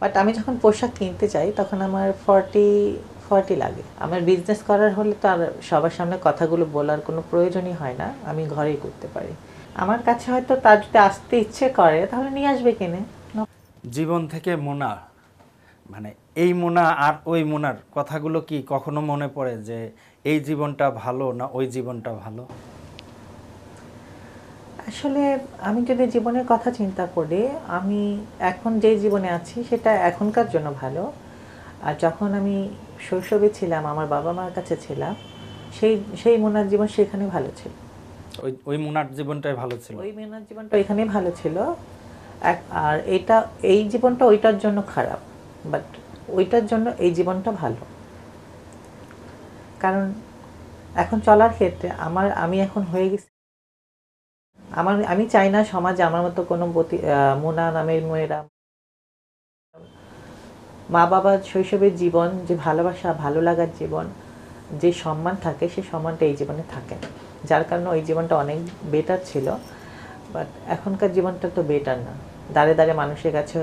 But আমি যখন পোশাক কিনতে চাই তখন আমার ফর্টি ফর্টি লাগে। আমার বিজনেস করার হলে তো আর সবার সামনে কথাগুলো বলার কোনো প্রয়োজনই হয় না। আমি ঘরেই করতে পারি। আমার কাছে হয়তো তার যদি আসতে ইচ্ছে করে, তাহলে নিয়ে আসবে কিনে। জীবন থেকে মোনা মানে এই মোনা আর ওই মোনার কথাগুলো কি কখনো মনে পড়ে যে এই জীবনটা ভালো না ওই জীবনটা ভালো? আসলে আমি যদি জীবনের কথা চিন্তা করি আমি এখন যে জীবনে আছি সেটা এখনকার জন্য ভালো। আর যখন আমি শৈশবে ছিলাম আমার বাবা মার কাছে ছিলাম সেই সেই মোনার জীবন সেখানে ভালো ছিল। ওই ওই মোনার জীবনটাই ভালো ছিল। ওই মোনার জীবনটা এখানে ভালো ছিল। আর এটা এই জীবনটা ওইটার জন্য খারাপ বাট ওইটার জন্য এই জীবনটা ভালো। কারণ এখন চলার ক্ষেত্রে আমার আমি এখন হয়ে গেছি আমার, আমি চাই না সমাজে আমার মতো কোনো মোনা নামের মেয়েরা। মা বাবার শৈশবের জীবন, যে ভালোবাসা, ভালো লাগার জীবন, যে সম্মান থাকে সেই সম্মানটা এই জীবনে থাকে যার কারণে ওই জীবনটা অনেক বেটার ছিল বাট এখনকার জীবনটা তো বেটার না। দাঁড়ে দাঁড়ে মানুষের কাছে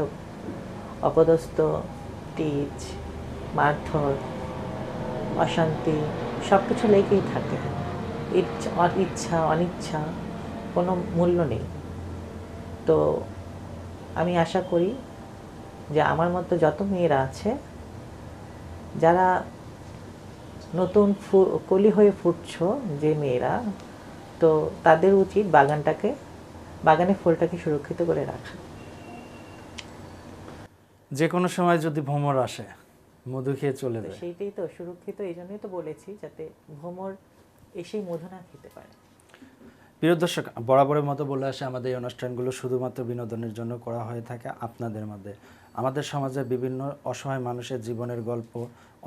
অপদস্থ টিচ মারধর, অশান্তি সব কিছু লেগেই থাকে। ইচ্ছা, অনিচ্ছা। কোনো মূল্য নেই। তো আমি আশা করি যে আমার মতো যত মেয়েরা আছে যারা নতুন ফু- কলি হয়ে ফুটছ যে মেয়েরা তো তাদের উচিত বাগানটাকে বাগানে ফুলটাকে সুরক্ষিত করে রাখা। যে কোনো সময় যদি ভ্রমর আসে মধু খেয়ে চলে যায়। সেইটাই তো সুরক্ষিত এই জন্যই তো বলেছি যাতে ভ্রমর এসেই মধু না খেতে পারে। প্রিয় দর্শক, বরাবরের মতো বলে আসে আমাদের এই অনুষ্ঠানগুলো শুধুমাত্র বিনোদনের জন্য করা হয়ে থাকে আপনাদের মধ্যে। আমাদের সমাজে বিভিন্ন অসহায় মানুষের জীবনের গল্প,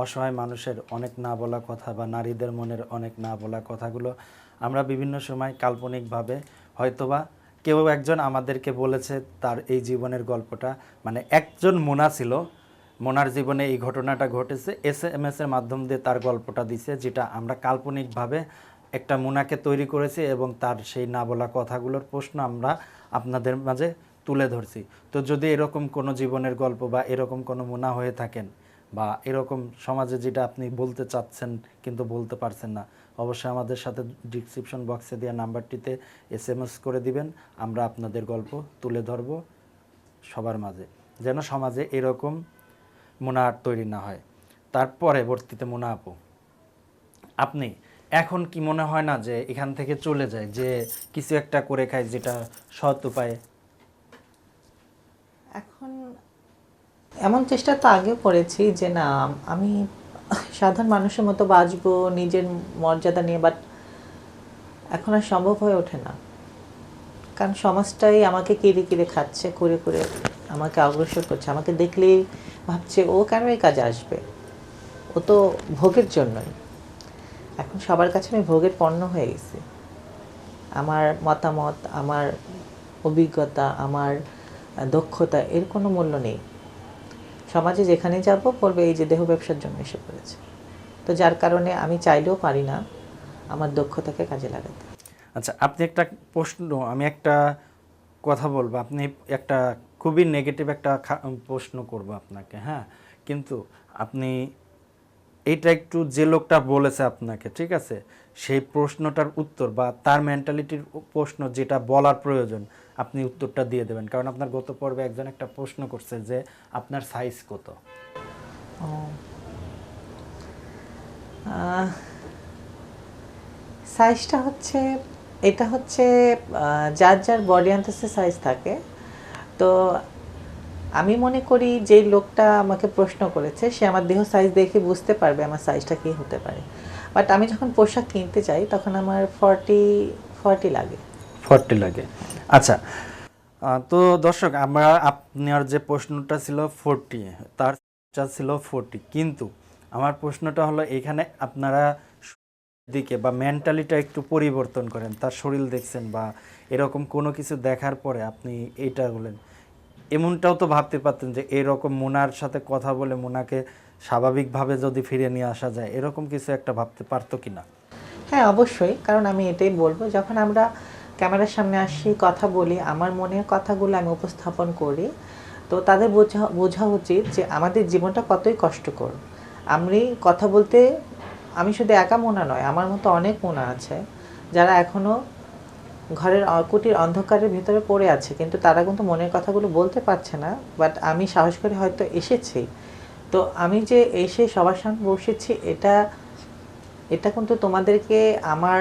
অসহায় মানুষের অনেক না বলা কথা বা নারীদের মনের অনেক না বলা কথাগুলো আমরা বিভিন্ন সময় কাল্পনিকভাবে হয়তোবা কেউ একজন আমাদেরকে বলেছে তার এই জীবনের গল্পটা। মানে একজন মোনা ছিল, মোনার জীবনে এই ঘটনাটা ঘটেছে, এস এম এর মাধ্যম দিয়ে তার গল্পটা দিছে, যেটা আমরা কাল্পনিকভাবে একটা মোনাকে তৈরি করেছি এবং তার সেই না বলা কথাগুলোর প্রশ্ন আমরা আপনাদের মাঝে তুলে ধরছি। তো যদি এরকম কোনো জীবনের গল্প বা এরকম কোনো মোনা হয়ে থাকেন বা এরকম সমাজে যেটা আপনি বলতে চাচ্ছেন কিন্তু বলতে পারছেন না, অবশ্যই আমাদের সাথে ডিসক্রিপশন বক্সে দেওয়া নাম্বারটিতে এস এম এস করে দিবেন, আমরা আপনাদের গল্প তুলে ধরব সবার মাঝে, যেন সমাজে এরকম মোনা তৈরি না হয়। তার পরবর্তীতে মোনা আপু, আপনি এখন কি মনে হয় না যে এখান থেকে চলে যায়, যে কিছু একটা করে খায় যেটা সৎ উপায়ে? এখন এমন চেষ্টা তো আগে করেছি যে না, আমি সাধারণ মানুষের মতো বাঁচবো, নিজের মর্যাদা নিয়ে বাট এখন আর সম্ভব হয়ে ওঠে না। কারণ সমাজটাই আমাকে কিরে কিরে খাচ্ছে, করে করে আমাকে অগ্রসর করছে। আমাকে দেখলেই ভাবছে, ও কেন এই কাজে আসবে? ও তো ভোগের জন্যই। এখন সবার কাছে আমি ভোগের পণ্য হয়ে গেছি। আমার মতামত, আমার অভিজ্ঞতা, আমার দক্ষতা এর কোনো মূল্য নেই। সমাজে যেখানে যাব বলবে, এই যে দেহ ব্যবসার জন্য এসে পড়েছে। তো যার কারণে আমি চাইলেও পারি না আমার দক্ষতাকে কাজে লাগাতে। আচ্ছা আপনি একটা প্রশ্ন, আমি একটা কথা বলব, আপনি একটা খুবই নেগেটিভ একটা প্রশ্ন করব আপনাকে হ্যাঁ? কিন্তু আপনি এইটা একটু যে লোকটা বলেছে আপনাকে, ঠিক আছে? সেই প্রশ্নটার উত্তর বা তার মেন্টালিটির প্রশ্ন যেটা বলার প্রয়োজন, আপনি উত্তরটা দিয়ে দেবেন। কারণ আপনার গত পর্বে একজন একটা প্রশ্ন করছে যে, আপনার সাইজ কত? সাইজটা হচ্ছে, এটা হচ্ছে যার যার বডি আনতেছে সাইজ থাকে। তো আমি মনে করি যে লোকটা আমাকে প্রশ্ন করেছে, সে আমার দেহ সাইজ দেখে বুঝতে পারবে আমার সাইজটা কী হতে পারে। বাট আমি যখন পোশাক কিনতে চাই তখন আমার ফর্টি ফর্টি লাগে। ফর্টি লাগে। আচ্ছা তো দর্শক, আমরা আপনার যে প্রশ্নটা ছিল ফোরটি তার ছিল ফোরটি কিন্তু আমার প্রশ্নটা হলো, এখানে আপনারা দিকে বা মেন্টালিটা একটু পরিবর্তন করেন, তার শরীর দেখছেন বা এরকম কোনো কিছু দেখার পরে আপনি এইটা বলেন। এমনটাও তো ভাবতে পারতেন যে এরকম মোনার সাথে কথা বলে মোনাকে স্বাভাবিকভাবে যদি ফিরে নিয়ে আসা যায়, এরকম কিছু একটা ভাবতে পারতো কি না? হ্যাঁ অবশ্যই। কারণ আমি এটাই বলব, যখন আমরা ক্যামেরার সামনে আসি, কথা বলি, আমার মনের কথাগুলো আমি উপস্থাপন করি, তো তাদের বোঝা বোঝা উচিত যে আমাদের জীবনটা কতই কষ্টকর। আমি কথা বলতে, আমি শুধু একা মোনা নয়, আমার মতো অনেক মোনা আছে, যারা এখনও ঘরের কুটির অন্ধকারের ভিতরে পড়ে আছে কিন্তু তারা কিন্তু মনের কথাগুলো বলতে পারছে না বাট আমি সাহস করে হয়তো এসেছি তো আমি যে এসে সবার সঙ্গে বসেছি এটা এটা কিন্তু তোমাদেরকে আমার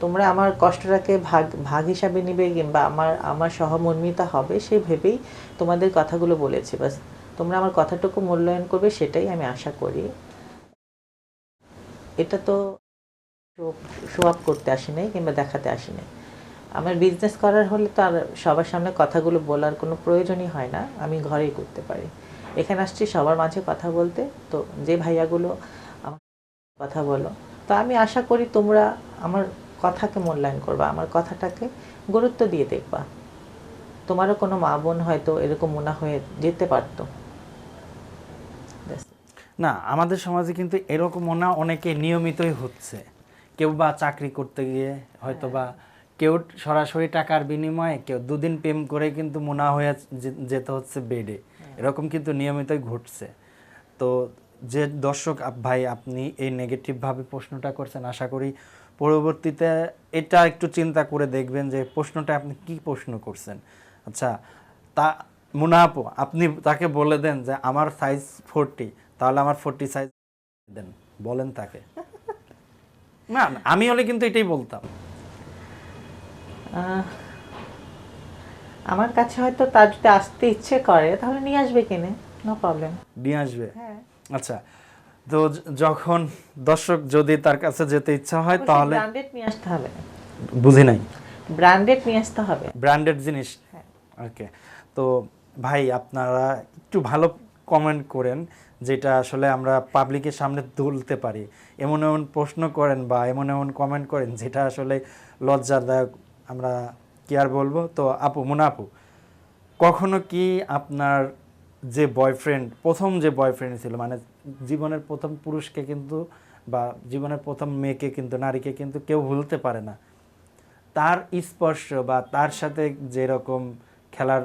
তোমরা আমার কষ্টটাকে ভাগ ভাগ হিসাবে নিবে কিংবা আমার আমার সহমর্মিতা হবে সেই ভেবেই তোমাদের কথাগুলো বলেছি বাস তোমরা আমার কথাটুকু মূল্যায়ন করবে সেটাই আমি আশা করি এটা তো শো করতে আসি নাই কিংবা দেখাতে আসি নাই আমার বিজনেস করার হলে তো আর সবার সামনে কথাগুলো বলার কোনো প্রয়োজনই হয় না আমি ঘরেই করতে পারি। এখানে আসছি সবার মাঝে কথা বলতে তো যে ভাইয়াগুলো আমার কথা বলো। তো আমি আশা করি তোমরা আমার কথাকে মূল্যায়ন করবা আমার কথাটাকে গুরুত্ব দিয়ে দেখবা। তোমারও কোনো মা বোন হয়তো এরকম মনে হয়ে যেতে পারতো। না আমাদের সমাজে কিন্তু এরকম মনে অনেকে নিয়মিতই হচ্ছে। কেউ বা চাকরি করতে গিয়ে হয়তো বা কেউ সরাসরি টাকার বিনিময়ে কেউ দুদিন প্রেম করে কিন্তু মোনা হয়ে যেতে হচ্ছে বেডে এরকম কিন্তু নিয়মিতই ঘটছে। তো যে দর্শক ভাই আপনি এই নেগেটিভভাবে প্রশ্নটা করছেন আশা করি পরবর্তীতে এটা একটু চিন্তা করে দেখবেন যে প্রশ্নটা আপনি কি প্রশ্ন করছেন। আচ্ছা তা মুনা আপু আপনি তাকে বলে দেন যে আমার সাইজ ফোরটি তাহলে আমার ফোরটি সাইজ দেন। বলেন তাকে। না আমি হলে কিন্তু এটাই বলতাম। আমার কাছে হয়তো তার যদি আসতে ইচ্ছে করে তাহলে নিয়ে আসবে কিনে নো প্রবলেম নিয়ে আসবে? হ্যাঁ। আচ্ছা তো যখন দর্শক যদি তার কাছে যেতে ইচ্ছা হয় তাহলে ব্র্যান্ডেড নিয়ে আসতে হবে। বুঝি নাই। ব্র্যান্ডেড নিয়ে আসতে হবে। ব্র্যান্ডেড জিনিস? হ্যাঁ। ওকে তো ভাই আপনারা একটু ভালো কমেন্ট করেন যেটা আসলে আমরা পাবলিকের সামনে তুলতে পারি। এমন এমন প্রশ্ন করেন বা এমন এমন কমেন্ট করেন যেটা আসলে লজ্জাদায়ক আমরা কি আর বলব? তো আপু, মুনা আপু, কখনো কি আপনার যে বয়ফ্রেন্ড প্রথম যে বয়ফ্রেন্ড ছিল মানে জীবনের প্রথম পুরুষকে কিন্তু বা জীবনের প্রথম মেয়েকে কিন্তু, নারীকে কিন্তু কেউ ভুলতে পারে না। তার স্পর্শ বা তার সাথে যেরকম খেলার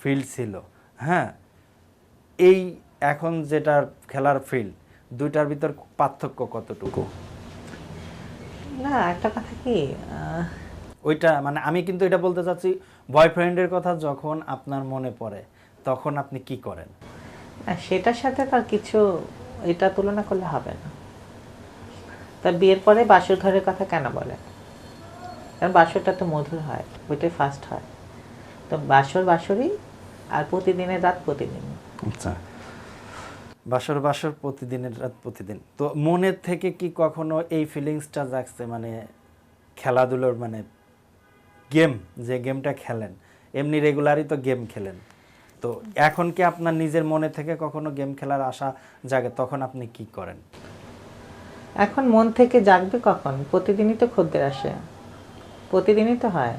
ফিল্ড ছিল হ্যাঁ? এই এখন যেটার খেলার ফিল্ড দুইটার ভিতর পার্থক্য কতটুকু? না, একটা কথা কি ওইটা মানে আমি কিন্তু এটা বলতে চাচ্ছি বয়ফ্রেন্ডের কথা যখন আপনার মনে পড়ে তখন আপনি কি করেন? সেটার সাথে তার কিছু এটা তুলনা করলে হবে না। তার বিয়ের পরে বাসর ঘরের কথা কেন বলে? কারণ বাসরটা তো মধুর হয় ওইটাই ফার্স্ট হয়। তো বাসর বাসরই আর প্রতিদিনের রাত প্রতিদিন। আচ্ছা। বাসর বাসর প্রতিদিনের রাত প্রতিদিন। তো মনের থেকে কি কখনো এই ফিলিংসটা জাগছে? মানে খেলাধুলোর মানে গেম যে গেমটা খেলেন এমনি রেগুলারই তো গেম খেলেন। তো এখন কি আপনার নিজের মনে থেকে কখনো গেম খেলার আশা জাগে? তখন আপনি কি করেন? এখন মন থেকে জাগবে কখন? প্রতিদিনই তো খদ্দের আসে। প্রতিদিনই তো হয়।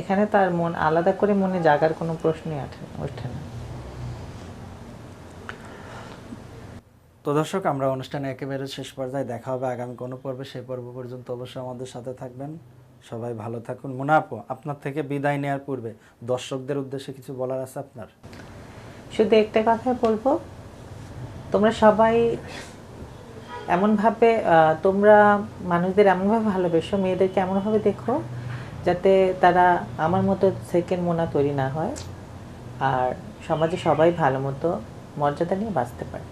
এখানে তার মন আলাদা করে মনে জাগার কোনো প্রশ্নই ওঠে ওঠে না। তো দর্শক আমরা অনুষ্ঠানে একেবারে শেষ পর্যায়ে দেখা হবে। আগামী কোনো পর্বে সেই পর্ব পর্যন্ত অবশ্যই আমাদের সাথে থাকবেন। সবাই ভালো থাকুন। মুনাফো আপনার থেকে বিদায় নেওয়ার পূর্বে দর্শকদের উদ্দেশ্যে কিছু বলার আছে আপনার? শুধু একটা কথাই বলব তোমরা সবাই এমনভাবে তোমরা মানুষদের এমনভাবে ভালোবেসো মেয়েদেরকে এমনভাবে দেখো যাতে তারা আমার মতো সেকেন্ড মোনা তৈরি না হয় আর সমাজে সবাই ভালো মতো মর্যাদা নিয়ে বাঁচতে পারে।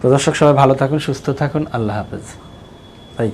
তো দর্শক সবাই ভালো থাকুন সুস্থ থাকুন। আল্লাহ হাফেজ। তাই